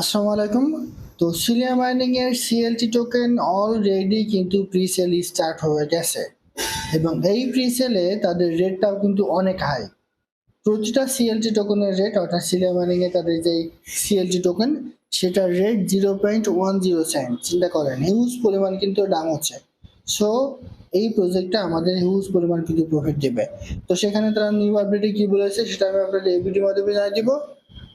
আসসালামু আলাইকুম। তো সিলিয়া মাইনিং এর সিএলটি টোকেন অলরেডি কিন্তু প্রি সেল স্টার্ট হয়ে গেছে। এবং এই প্রি সেলে তাদের রেটটাও কিন্তু অনেক হাই প্রতিটা সিএলটি টোকেনের রেট অর্থাৎ সিলিয়া মাইনিং এ তাদের যে সিএলটি টোকেন সেটার rate zero point one zero cent চিন্তা করেন হিউজ পরিমাণ কিন্তু দাম হচ্ছে। সো এই প্রজেক্টটা আমাদের হিউজ পরিমাণ কিন্তু প্রফিট দেবে। তো সেখানে তারা নিউ আপডেটে কি বলেছে, সেটা আমি আপনাদের এই ভিডিওর মাধ্যমে জানিয়ে দিব।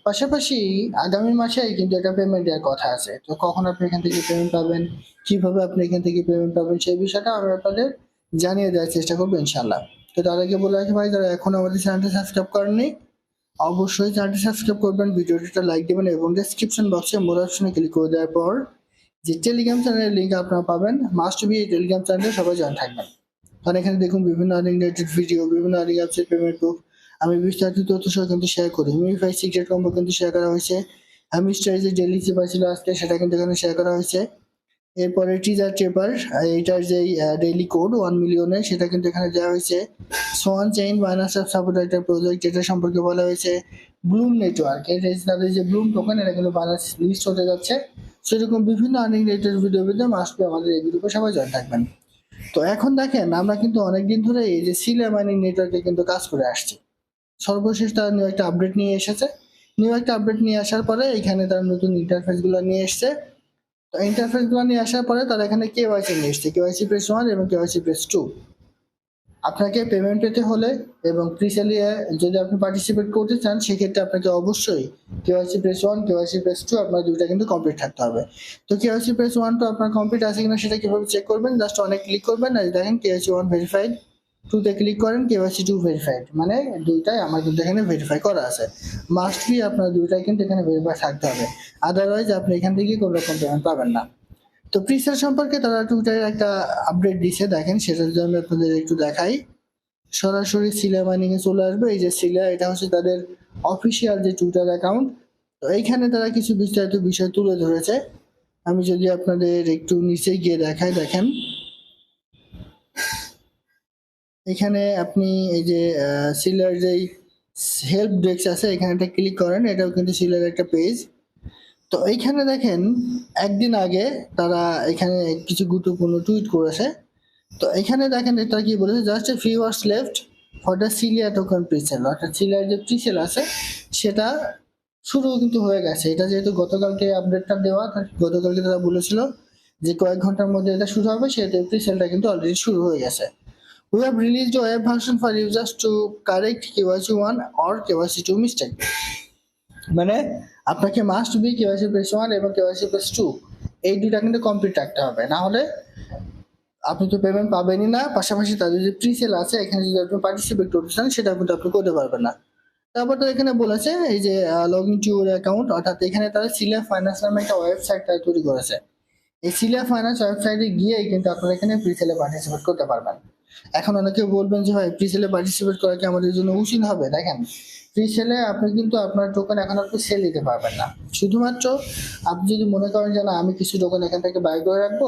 পাশাপাশি আগামী মাসেই কিন্তু একটা পেমেন্ট দেওয়ার কথা আছে। তো কখন আপনি এখান থেকে পেমেন্ট পাবেন? কীভাবে আপনি এখান থেকে পেমেন্ট পাবেন? সেই বিষয়টা আমরা আপনাদের জানিয়ে দেওয়ার চেষ্টা করব ইনশাল্লাহ তো তাদেরকে বলে রাখি ভাই, যারা এখন আমাদের চ্যানেলটি সাবস্ক্রাইব করেননি, অবশ্যই চ্যানেলটি সাবস্ক্রাইব করবেন, ভিডিওটা লাইক দেবেন এবং ডিসক্রিপশন বক্সে মোর অপশনে ক্লিক করে দেওয়ার পর যে টেলিগ্রাম চ্যানেলের লিঙ্ক আপনারা পাবেন মাস্ট বি এই টেলিগ্রাম চ্যানেলে সবাই জয়েন থাকবেন। কারণ এখানে দেখুন বিভিন্ন আর্নিং রিলেটেড ভিডিও বিভিন্ন আর্নিং অ্যাপসের পেমেন্ট প্রুফ আমি বিস্তারিত তথ্য সহ কিন্তু শেয়ার করি। মিউফাই সিক্রেট কম্বো কিন্তু শেয়ার করা হয়েছে। আমি স্টাইজে ডেলি চেপার ছিল আজকে, সেটা কিন্তু এখানে শেয়ার করা হয়েছে। এরপরে টিজার চেপার এইটার যে ডেইলি কোড ওয়ান মিলিয়নের সেটা কিন্তু এখানে দেওয়া হয়েছে। Swan chain minus of support একটা প্রজেক্ট যেটা সম্পর্কে বলা হয়েছে। ব্লুম নেটওয়ার্ক এটা তাদের যে ব্লুম টোকেন এটা কিন্তু বানাস লিস্ট হতে যাচ্ছে। সেরকম বিভিন্ন earning related video video must আমাদের এই গ্রুপে সবাই জয়েন থাকবেন। তো এখন দেখেন, আমরা কিন্তু অনেকদিন ধরে এই যে সিলে মাইনিং নেটওয়ার্কে কিন্তু কাজ করে আসছি। সর্বশেষ তারা নিউ একটা আপডেট নিয়ে এসেছে। নিউ একটা আপডেট নিয়ে আসার পরে এখানে তারা নতুন ইন্টারফেসগুলো নিয়ে এসছে। তো ইন্টারফেসগুলো নিয়ে আসার পরে তারা এখানে কেওয়াইসি নিয়ে এসছে। কেওয়াইসি প্রেস ওয়ান এবং কেওয়াইসি প্রেস টু আপনাকে পেমেন্ট পেতে হলে এবং প্রিসেলিয়ে যদি আপনি পার্টিসিপেট করতে চান, সেক্ষেত্রে আপনাকে অবশ্যই KYC press one KYC press two আপনার দুইটা কিন্তু কমপ্লিট থাকতে হবে। তো কেওয়াইসি প্রেস ওয়ান তো আপনার কমপ্লিট আছে কিনা সেটা কীভাবে চেক করবেন? জাস্ট অনেক ক্লিক করবেন। আর দেখেন কেওয়াইসি ওয়ান ভেরিফাইড টুতে ক্লিক করেন কেওয়াইসি টু ভেরিফাইড মানে দুইটাই আমার কিন্তু এখানে ভেরিফাই করা আছে। মাস্ট বি আপনার দুইটাই কিন্তু এখানে ভেরিফাই থাকতে হবে। আদারওয়াইজ আপনি এখান থেকে কোনো রকম পেমেন্ট পাবেন না। তো প্রিসেল সম্পর্কে তারা টুইটারে একটা আপডেট দিছে, দেখেন, সেটা যদি আমি আপনাদের একটু দেখাই। সরাসরি সিলা মাইনিং এ চলে আসবে। এই যে সিলা এটা হচ্ছে তাদের অফিসিয়াল যে টুইটার অ্যাকাউন্ট তো এইখানে তারা কিছু বিস্তারিত বিষয় তুলে ধরেছে। আমি যদি আপনাদের একটু নিচে গিয়ে দেখাই, দেখেন। এখানে আপনি এই যে সিলার যেই হেল্প ডেস্ক আছে এখানে একটা ক্লিক করেন, এটাও কিন্তু সিলার একটা পেজ তো এইখানে দেখেন, একদিন আগে তারা এখানে কিছু গুরুত্বপূর্ণ টুইট করেছে। তো এখানে দেখেন, এটা কি বলেছে? Just a few hours left for the Celia token presale অর্থাৎ সিলিয়ার যে প্রিসেল আছে, সেটা শুরু কিন্তু হয়ে গেছে। এটা যেহেতু গতকালকে আপডেটটা দেওয়া গতকালকে তারা বলেছিল যে কয়েক ঘণ্টার মধ্যে এটা শুরু হবে, সেহেতু প্রিসেলটা কিন্তু অলরেডি শুরু হয়ে গেছে। We have released a web version for users to correct KYC 1 or KYC 2 mistake. মানে আপনাকে must be KYC press one এবং কেওয়াইসি প্রেস টু এই দুটা কিন্তু কমপ্লিট রাখতে হবে। না হলে আপনি তো পেমেন্ট পাবেনই না। পাশাপাশি তাদের যে প্রি সেল আছে, এখানে যদি আপনি পার্টিসিপেট করতে চান, সেটা কিন্তু আপনি করতে পারবেন না। তারপর তো এখানে বলেছে, এই যে লগ ইন টু অ্যাকাউন্ট অর্থাৎ এখানে তারা সিলিয়া ফাইন্যান্স নামে একটা ওয়েবসাইট তৈরি করেছে। এই সিলিয়া ফাইন্যান্স ওয়েবসাইটে গিয়েই কিন্তু আপনারা এখানে প্রি সেলে পার্টিসিপেট করতে পারবেন। এখন অনেকে বলবেন যে, ভাই প্রি সেলে পার্টিসিপেট করা কি আমাদের জন্য উচিত হবে? দেখেন প্রি সেলে আপনি কিন্তু আপনার টোকেন এখন আপনি সেল দিতে পারবেন না। শুধুমাত্র আপনি যদি মনে করেন যে, না, আমি কিছু টোকেন এখান থেকে বাই করে রাখব,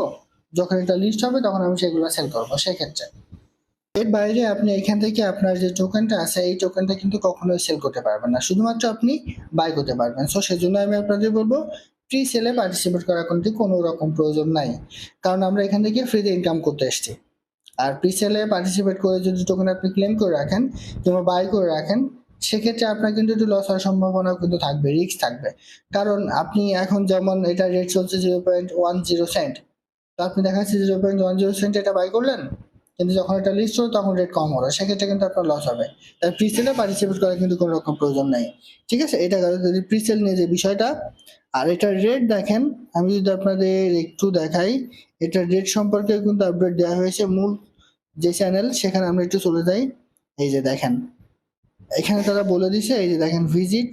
যখন এটা লিস্ট হবে, তখন আমি সেগুলো সেল করব। সেক্ষেত্রে এর বাইরে আপনি এখান থেকে আপনার যে টোকেনটা আছে, এই টোকেনটা কিন্তু কখনোই সেল করতে পারবেন না। শুধুমাত্র আপনি বাই করতে পারবেন। সো সেজন্য আমি আপনাদের বলব প্রি সেলে পার্টিসিপেট করার কিন্তু কোনো রকম প্রয়োজন নাই। কারণ আমরা এখান থেকে ফ্রিতে ইনকাম করতে এসেছি। আর প্রি সেলে পার্টিসিপেট করে যদি টোকেন আপনি ক্লেম করে রাখেন কিংবা বাই করে রাখেন, সেক্ষেত্রে আপনার কিন্তু একটু লস হওয়ার সম্ভাবনা কিন্তু থাকবে রিস্ক থাকবে। কারণ আপনি এখন যেমন এটা রেট চলছে zero point one zero cent তো আপনি দেখা যাচ্ছে zero point one zero cent এটা বাই করলেন, কিন্তু যখন এটা লিস্ট হলো তখন রেট কম হলো, সেক্ষেত্রে কিন্তু আপনার লস হবে। তাই প্রিসেলে পার্টিসিপেট করার কিন্তু কোনো রকম প্রয়োজন নেই। ঠিক আছে? এটা গেল যদি প্রিসেল নিয়ে যে বিষয়টা আর এটার রেট দেখেন, আমি যদি আপনাদের একটু দেখাই, এটার রেট সম্পর্কে কিন্তু আপডেট দেওয়া হয়েছে মূল যে চ্যানেল সেখানে আমরা একটু চলে যাই। এই যে দেখেন, এখানে তারা বলে দিছে এই যে দেখেন ভিজিট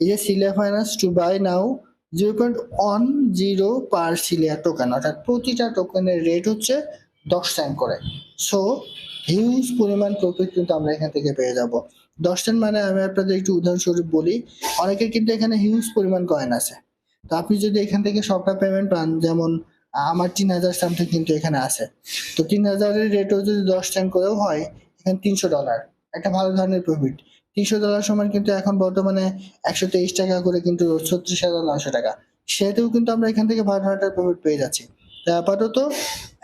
এই যে Celia finance to buy now zero point one zero per Celia token অর্থাৎ প্রতিটা টোকেনের রেট হচ্ছে দশ সেন্ট করে। সো হিউজ পরিমাণ প্রফিট কিন্তু আমরা এখান থেকে পেয়ে যাব। দশ সেন্ট মানে আমি আপনাদের একটু উদাহরণস্বরূপ বলি, অনেকের কিন্তু এখানে হিউজ পরিমাণ কয়েন আছে। তো আপনি যদি এখান থেকে সবটা পেমেন্ট পান, যেমন আমার তিন হাজার সামথিং কিন্তু এখানে আছে। তো তিন হাজারের রেটও যদি দশ সেন্ট করেও হয়, এখানে তিনশো ডলার একটা ভালো ধরনের প্রফিট তিনশো ডলার সমান কিন্তু এখন বর্তমানে একশো তেইশ টাকা করে কিন্তু ছত্রিশ হাজার নয়শো টাকা। সেটাও কিন্তু আমরা এখান থেকে বারো হাজার প্রফিট পেয়ে যাচ্ছি। আপাতত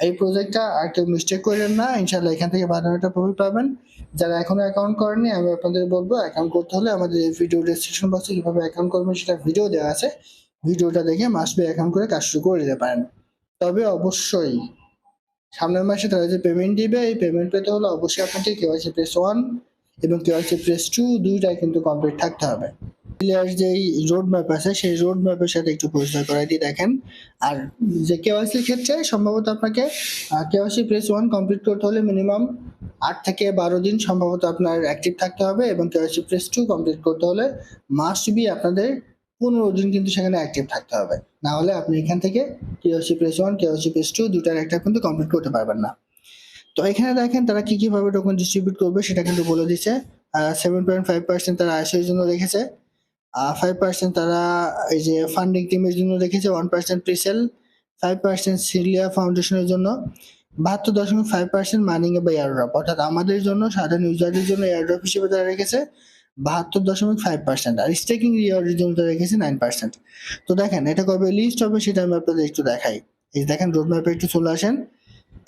এই প্রজেক্টটা আর কেউ মিস্টেক করেন না। ইনশাল্লাহ এখান থেকে বারো হাজার প্রফিট পাবেন। যারা এখনও অ্যাকাউন্ট করেনি আমি আপনাদের বলব অ্যাকাউন্ট করতে হলে আমাদের এই ভিডিও ডিসক্রিপশন বক্সে কীভাবে অ্যাকাউন্ট করবেন সেটা ভিডিও দেওয়া আছে। ভিডিওটা দেখে মাস্ট বি অ্যাকাউন্ট করে কাজ শুরু করে দিতে পারেন। তবে অবশ্যই সামনের মাসে তারা যে পেমেন্ট দিবে, এই পেমেন্ট পেতে হলে অবশ্যই আপনাকে কেওয়াইসি প্রেস ওয়ান এবং কেওয়াইসি প্রেস টু দুইটাই কিন্তু কমপ্লিট থাকতে হবে। ক্লিয়ার যেই রোড ম্যাপ আছে, সেই রোড ম্যাপের সাথে একটু পরিচয় করাই দিয়ে দেখেন। আর যে কেওয়াইসির ক্ষেত্রে সম্ভবত আপনাকে কেওয়াইসি প্রেস ওয়ান কমপ্লিট করতে হলে মিনিমাম আট থেকে বারো দিন সম্ভবত আপনার অ্যাক্টিভ থাকতে হবে এবং কেওয়াইসি প্রেস টু কমপ্লিট করতে হলে মাস্ট বি আপনাদের পনেরো দিন কিন্তু সেখানে অ্যাক্টিভ থাকতে হবে। না হলে আপনি এখান থেকে KYC press one KYC press two দুটার একটা কিন্তু কমপ্লিট করতে পারবেন না। তো এখানে দেখেন তারা কি কীভাবে টোকেন ডিস্ট্রিবিউট করবে, সেটা কিন্তু বলে দিচ্ছে সেভেন পয়েন্ট ফাইভ পার্সেন্ট তারা আইসির জন্য রেখেছে। ফাইভ পার্সেন্ট তারা এই যে ফান্ডিং টিমের জন্য রেখেছে one percent presale five percent Celia ফাউন্ডেশনের জন্য। বাহাত্তর দশমিক ফাইভ পার্সেন্ট মানিং বা এয়ারড্রপ অর্থাৎ আমাদের জন্য, সাধারণ ইউজারদের জন্য এয়ারড্রপ হিসেবে তারা রেখেছে বাহাত্তর দশমিক ফাইভ পার্সেন্ট আর স্টেকিং রিওয়ার্ডের জন্য তারা রেখেছে নাইন পার্সেন্ট তো দেখেন, এটা কবে লিস্ট হবে সেটা আমি আপনাদের একটু দেখাই। এই দেখেন রোড ম্যাপে একটু চলে আসেন।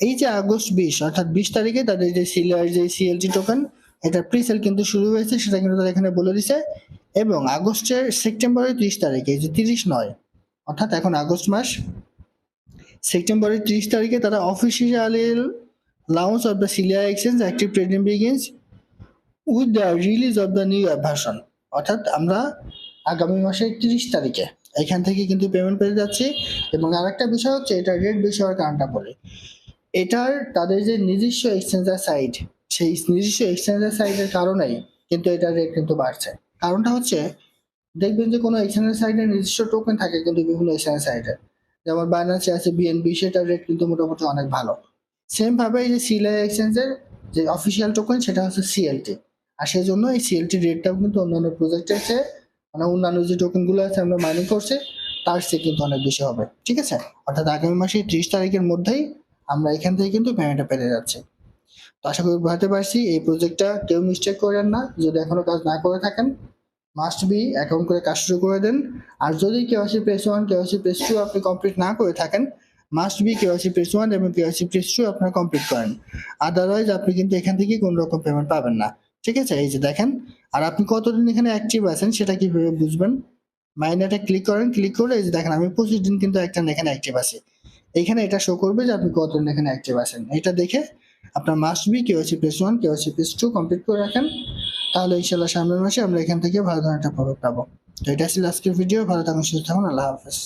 এই যে আগস্ট বিশ, অর্থাৎ বিশ তারিখে তাদের যে সিলার যে সিএলটি টোকেন এটা প্রিসেল কিন্তু শুরু হয়েছে, সেটা কিন্তু তারা এখানে বলে দিছে এবং আগস্টের সেপ্টেম্বরের ত্রিশ তারিখে যে তিরিশ নয়, অর্থাৎ এখন আগস্ট মাস, সেপ্টেম্বরের ত্রিশ তারিখে তারা officially launch of the Celia exchange active trading begins with the release of the new version অর্থাৎ আমরা আগামী মাসের তিরিশ তারিখে এখান থেকে কিন্তু পেমেন্ট পেয়ে যাচ্ছি। এবং আরেকটা বিষয় হচ্ছে, এটা রেট বেশি হওয়ার কারণটা বলি। এটার তাদের যে নিজস্ব এক্সচেঞ্জার সাইট সেই নিজস্ব এক্সচেঞ্জার সাইটের কারণেই কিন্তু এটার রেট কিন্তু বাড়ছে। কারণটা হচ্ছে, দেখবেন যে কোনো এক্সচেঞ্জার সাইটের নিজস্ব টোকেন থাকে কিন্তু বিভিন্ন এক্সচেঞ্জার সাইটে যেমন বাইন্যান্সে আছে বিএনবি সেটার রেট কিন্তু মোটামুটি অনেক ভালো। সেম ভাবে এই যে সিলাই এক্সচেঞ্জের যে অফিসিয়াল টোকেন সেটা হচ্ছে সিএলটি আর সেই জন্য এই সিএলটি রেটটাও কিন্তু অন্যান্য প্রজেক্টের চেয়ে মানে অন্যান্য যে টোকেনগুলো আছে আমরা মাইনিং করছি, তার চেয়ে কিন্তু অনেক বেশি হবে। ঠিক আছে? অর্থাৎ আগামী মাসে ত্রিশ তারিখের মধ্যেই আমরা এখান থেকে কিন্তু পেমেন্টটা পেতে যাচ্ছি। তো আশা করি বুঝতে পারছি, এই প্রজেক্টটা কেউ মিস্টেক করেন না। যদি এখনও কাজ না করে থাকেন মাস্ট বি অ্যাকাউন্ট করে কাজ শুরু করে দেন। আর যদি KYC press one KYC press two আপনি কমপ্লিট না করে থাকেন must be KYC press one এবং কেওয়াসি প্রেস টু আপনারা কমপ্লিট করেন। আদারওয়াইজ আপনি কিন্তু এখান থেকে কোনো রকম পেমেন্ট পাবেন না। ঠিক আছে? এই যে দেখেন, আর আপনি কতদিন এখানে অ্যাক্টিভ আছেন সেটা কীভাবে বুঝবেন? মাইনেটা ক্লিক করেন ক্লিক করে এই যে দেখেন আমি পঁচিশ দিন কিন্তু একটা এখানে অ্যাক্টিভ আছি। এখানে এটা শো করবে যে আপনি কতজন এখানে অ্যাক্টিভ আছেন। এটা দেখে আপনার মাস্ট বি কেউ আছে পেজ ওয়ান কেউ কেওয়াসি পেজ টু কমপ্লিট করে রাখেন। তাহলে ইনশাল্লাহ সামনের মাসে আমরা এখান থেকে ভালো ধরনের একটা প্রোডাক্ট পাবো। তো এটা ছিল আজকের ভিডিও ভালো থাকুন, সুস্থ থাকুন। আল্লাহ হাফেজ।